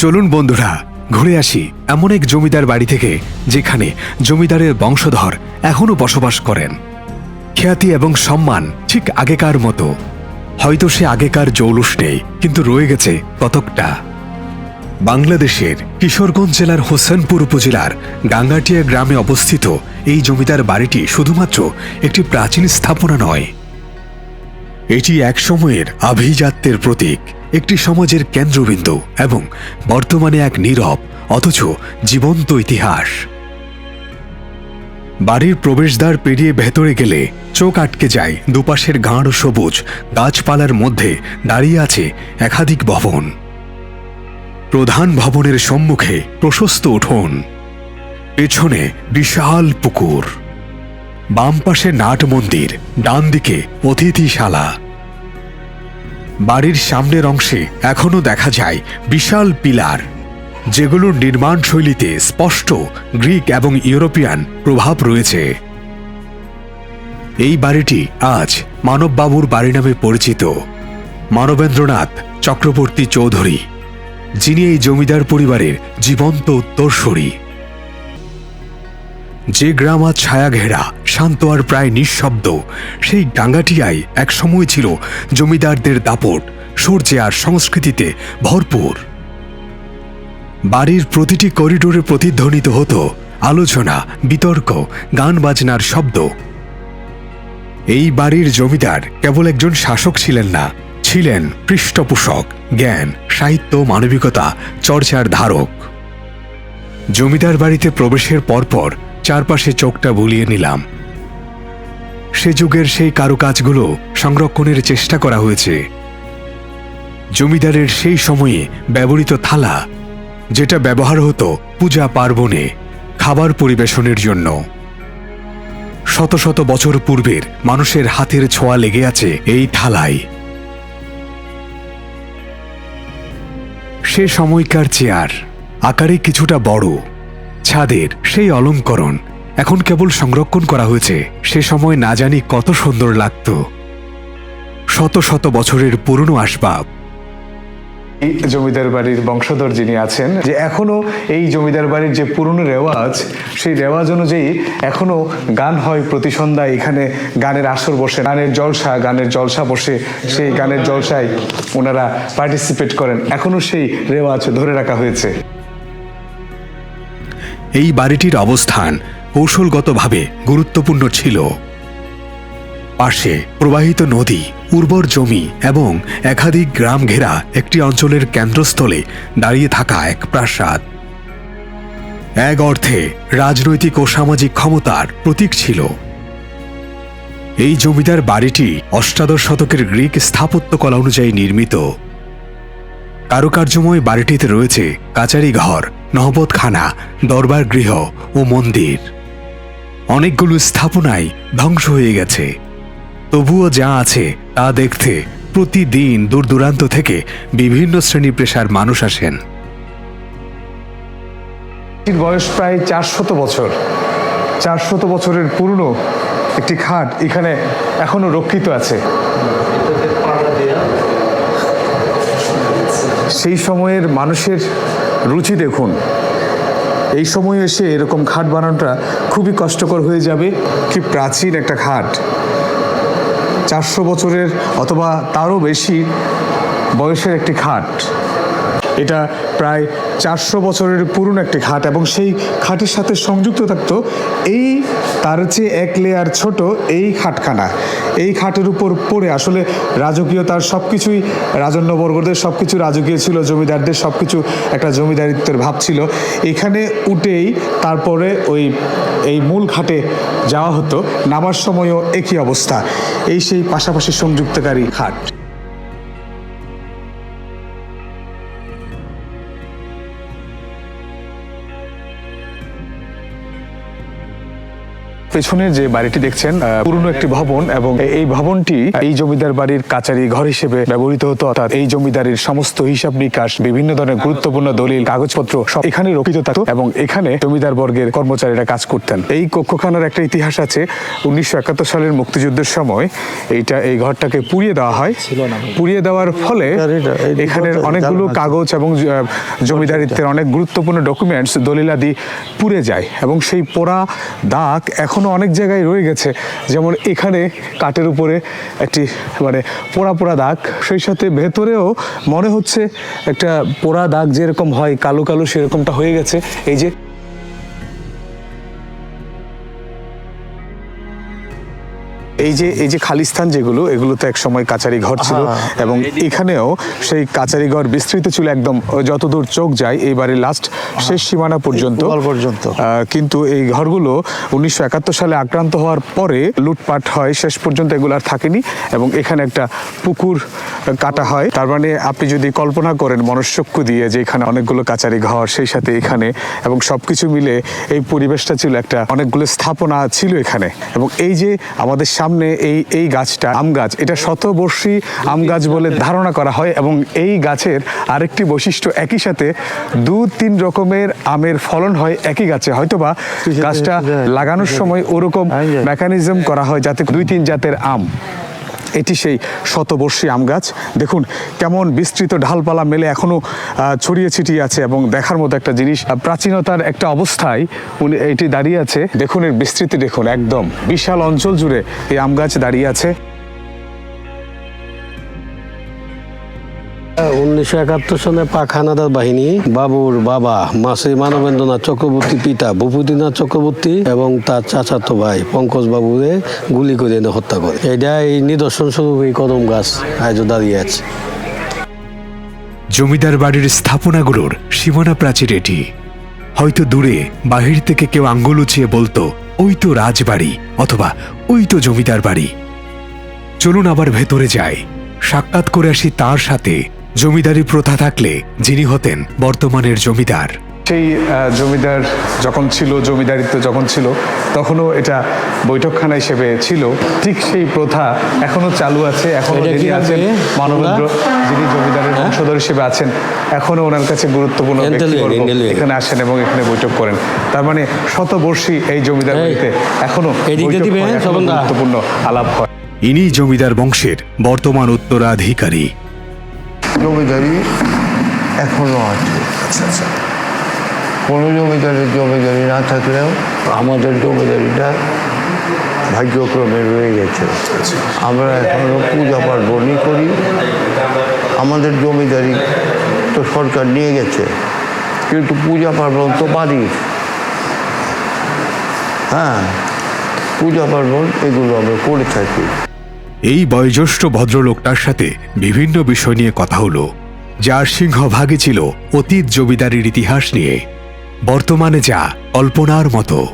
চলুন বন্ধুরা, ঘুরে আসি এমন এক জমিদার বাড়ি থেকে যেখানে জমিদারের বংশধর এখনও বসবাস করেন। খ্যাতি এবং সম্মান ঠিক আগেকার মতো। হয়তো সে আগেকার জৌলুস নেই, কিন্তু রয়ে গেছে কতকটা। বাংলাদেশের কিশোরগঞ্জ জেলার হোসেনপুর উপজেলার গাঙ্গাটিয়া গ্রামে অবস্থিত এই জমিদার বাড়িটি শুধুমাত্র একটি প্রাচীন স্থাপনা নয়। এটি এক সময়ের আভিজাত্যের প্রতীক। একটি সমাজের কেন্দ্রবিন্দু এবং বর্তমানে এক নীরব, অথচ জীবন্ত ইতিহাস। বাড়ির প্রবেশদ্বার পেরিয়ে ভেতরে গেলে চোখ আটকে যায় দুপাশের গাঢ় সবুজ, গাছপালার মধ্যে দাঁড়িয়ে আছে একাধিক ভবন। প্রধান ভবনের সম্মুখে প্রশস্ত উঠোন, পেছনে বিশাল পুকুর। বাম পাশে নাট মন্দির, ডান দিকে অতিথিশালা। বাড়ির সামনের অংশে এখনও দেখা যায় বিশাল পিলার, যেগুলোর নির্মাণ শৈলীতে স্পষ্ট গ্রিক এবং ইউরোপিয়ান প্রভাব রয়েছে। এই বাড়িটি আজ মানববাবুর বাড়ি নামে পরিচিত। মানবেন্দ্রনাথ চক্রবর্তী চৌধুরী, যিনি এই জমিদার পরিবারের জীবন্ত উত্তরসূরি। যে গ্রাম আজ ছায়া ঘেরা শান্ত আর প্রায় নিঃশব্দ, সেই ডাঙ্গাটিয়ায় এক সময় ছিল জমিদারদের দাপট, সূর্যে আর সংস্কৃতিতে ভরপুর। বাড়ির প্রতিটি করিডোরে প্রতিধ্বনিত হতো আলোচনা, বিতর্ক, গান বাজনার শব্দ। এই বাড়ির জমিদার কেবল একজন শাসক ছিলেন না, ছিলেন পৃষ্ঠপোষক, জ্ঞান, সাহিত্য, মানবিকতা, চর্চার ধারক। জমিদার বাড়িতে প্রবেশের পরপর চারপাশে চোখটা বুলিয়ে নিলাম। সে যুগের সেই কারুকাজগুলো সংরক্ষণের চেষ্টা করা হয়েছে। জমিদারের সেই সময়ে ব্যবহৃত থালা, যেটা ব্যবহার হতো পূজা পার্বণে, খাবার পরিবেশনের জন্য। শত শত বছর পূর্বের মানুষের হাতের ছোঁয়া লেগে আছে এই থালায় সে সময়কার চেয়ার, আকারে কিছুটা বড়। ছাদের সেই অলঙ্করণ এখন কেবল সংরক্ষণ করা হয়েছে। সে সময় না জানি কত সুন্দর লাগত। শত শত বছরের পুরনো আসবাব। জমিদার বাড়ির বংশধর যিনি আছেন, যে এখনও এই জমিদার বাড়ির যে পুরনো রেওয়াজ, সেই রেওয়াজ অনুযায়ী এখনও গান হয় প্রতি সন্ধ্যায়। এখানে গানের আসর বসে, গানের জলসা গানের জলসা বসে, সেই গানের জলসায় ওনারা পার্টিসিপেট করেন। এখনও সেই রেওয়াজ ধরে রাখা হয়েছে। এই বাড়িটির অবস্থান কৌশলগতভাবে গুরুত্বপূর্ণ ছিল। পাশে প্রবাহিত নদী, উর্বর জমি এবং একাধিক গ্রাম ঘেরা একটি অঞ্চলের কেন্দ্রস্থলে দাঁড়িয়ে থাকা এক প্রাসাদ। এক অর্থে রাজনৈতিক ও সামাজিক ক্ষমতার প্রতীক ছিল। এই জমিদার বাড়িটি অষ্টাদশ শতকের গ্রিক স্থাপত্যকলা অনুযায়ী নির্মিত। কারুকার্যময় বাড়িটিতে রয়েছে কাচারি ঘর নহবতখানা দরবার গৃহ ও মন্দির। অনেকগুলো স্থাপনাই ধ্বংস হয়ে গেছে। তবুও যা আছে তা দেখতে প্রতিদিন দূর দূরান্ত থেকে বিভিন্ন শ্রেণি পেশার মানুষ আসেন। বয়স প্রায় চারশত বছর। চারশত বছরের পুরনো একটি খাট এখানে এখনও রক্ষিত আছে। সেই সময়ের মানুষের রুচি দেখুন। এই সময় এসে এরকম খাট বানানোটা খুবই কষ্টকর হয়ে যাবে। কি প্রাচীন একটা খাট চারশো বছরের অথবা তারও বেশি বয়সের একটি খাট এটা প্রায় চারশো বছরের পুরনো একটি খাট এবং সেই খাটের সাথে সংযুক্ত থাকতো এই তার চেয়ে এক লেয়ার ছোট এই খাটখানা। এই খাটের উপর পড়ে আসলে রাজকীয়তার সব কিছুই রাজন্যবর্গদের সব কিছু রাজকীয় ছিল, জমিদারদের সব কিছু একটা জমিদারিত্বের ভাব ছিল। এখানে উঠেই তারপরে ওই, এই মূল ঘাটে যাওয়া হতো, নামার সময়ও একই অবস্থা। এই সেই পাশাপাশি সংযুক্তকারী খাট পেছনের যে বাড়িটি দেখছেন পুরনো একটি ভবন এবং এই ভবনটি এই জমিদার বাড়ির কাচারি ঘর হিসেবে ব্যবহৃত হতো। অর্থাৎ এই জমিদারির সমস্ত হিসাব নিকাশ বিভিন্ন ধরনের গুরুত্বপূর্ণ দলিল কাগজপত্র সব এখানে রক্ষিত থাকতো এবং এখানে জমিদার বর্গের কর্মচারীরা কাজ করতেন। এই কক্ষখানার একটা ইতিহাস আছে। উনিশশো একাত্তর সালের মুক্তিযুদ্ধের সময় এইটা এই ঘরটাকে পুড়িয়ে দেওয়া হয়। পুড়িয়ে দেওয়ার ফলে এখানের অনেকগুলো কাগজ এবং জমিদারিত্বের অনেক গুরুত্বপূর্ণ ডকুমেন্টস দলিলাদি পুড়ে যায় এবং সেই পোড়া দাগ এখনও অনেক জায়গায় রয়ে গেছে। যেমন এখানে কাটের উপরে একটি মানে পোড়া পোড়া দাগ, সেই সাথে ভেতরেও মনে হচ্ছে একটা পোড়া দাগ যেরকম হয়, কালো কালো সেরকমটা হয়ে গেছে। এই যে এই যে এই যে খালিস্তান যেগুলো এগুলো তো এক সময় কাচারি ঘর ছিল এবং এখানেও সেই কাচারি ঘর বিস্তৃত ছিল একদম যতদূর চোখ যায় এই বাড়ির লাস্ট শেষ সীমানা পর্যন্ত। পর্যন্ত। কিন্তু এই ঘরগুলো উনিশশো একাত্তর সালে আক্রান্ত হওয়ার পরে লুটপাট হয় শেষ পর্যন্ত এগুলো আর থাকেনি এবং এখানে একটা পুকুর কাটা হয়। তার মানে আপনি যদি কল্পনা করেন মনস্চক্ষু দিয়ে যে এখানে অনেকগুলো কাচারি ঘর সেই সাথে এখানে এবং সবকিছু মিলে এই পরিবেশটা ছিল একটা অনেকগুলো স্থাপনা ছিল এখানে। এবং এই যে আমাদের সামনে এই এই গাছটা আম গাছ এটা শতবর্ষী আম গাছ বলে ধারণা করা হয় এবং এই গাছের আরেকটি বৈশিষ্ট্য একই সাথে দু তিন রকমের আমের ফলন হয় একই গাছে। হয়তোবা গাছটা লাগানোর সময় ওরকম মেকানিজম করা হয় যাতে দুই তিন জাতের আম এটি সেই শতবর্ষী আম গাছ। দেখুন, কেমন বিস্তৃত ঢালপালা মেলে এখনও ছড়িয়ে ছিটিয়ে আছে এবং দেখার মতো একটা জিনিস প্রাচীনতার একটা অবস্থায় উনি এটি দাঁড়িয়ে আছে। দেখুন এর বিস্তৃতি, দেখুন, একদম বিশাল অঞ্চল জুড়ে এই আম গাছ দাঁড়িয়ে আছে। উনিশশো একাত্তর সনে পাক হানাদার বাহিনী, বাবুর বাবা মানবেন্দ্রনাথ চক্রবর্তী, পিতা ভূপতিনাথ চক্রবর্তী এবং তার চাচাতো ভাই পঙ্কজ বাবুরে গুলি করে এনে হত্যা করে। এটা এই নিদর্শন স্বরূপ এই কদম গাছ আজও দাঁড়িয়ে আছে। জমিদার বাড়ির স্থাপনাগুলোর সীমানা প্রাচীর এটি। হয়তো দূরে, বাহির থেকে কেউ আঙ্গুল উঁচিয়ে বলতো, ওই তো রাজবাড়ি অথবা ওই তো জমিদার বাড়ি চলুন আবার ভেতরে যাই। সাক্ষাৎ করে আসি তার সাথে জমিদারি প্রথা থাকলে যিনি হতেন বর্তমানের জমিদার সেই জমিদার যখন ছিল জমিদারিত্ব যখন ছিল তখনও এটা বৈঠকখানা হিসেবে ছিল ঠিক সেই প্রথা এখনও চালু আছে এখনও যিনি আছেন মানবেন্দ্র যিনি জমিদারের হ্যাঁ? বংশধর হিসেবে আছেন এখনও ওনার কাছে গুরুত্বপূর্ণ. এখানে আসেন এবং এখানে বৈঠক করেন তার মানে শতবর্ষী এই জমিদার এই, বাড়িতে এখনও হয়? গুরুত্বপূর্ণ আলাপ হয় ইনি জমিদার বংশের বর্তমান উত্তরাধিকারী জমিদারি এখনও আছে। কোনো জমিদারের জমিদারি না থাকলেও আমাদের জমিদারিটা ভাগ্যক্রমে রয়ে গেছে। আমরা এখনও পূজা পার্বণই করি। আমাদের জমিদারি তো সরকার নিয়ে গেছে কিন্তু পূজা পার্বণ তো বাড়ির হ্যাঁ পূজা পার্বণ এগুলো আমরা করে থাকি। এই বয়োজ্যেষ্ঠ ভদ্রলোকটার সাথে বিভিন্ন বিষয় নিয়ে কথা হলো, যার সিংহভাগে ছিল অতীত জমিদারির ইতিহাস নিয়ে। বর্তমানে যা কল্পনার মতো।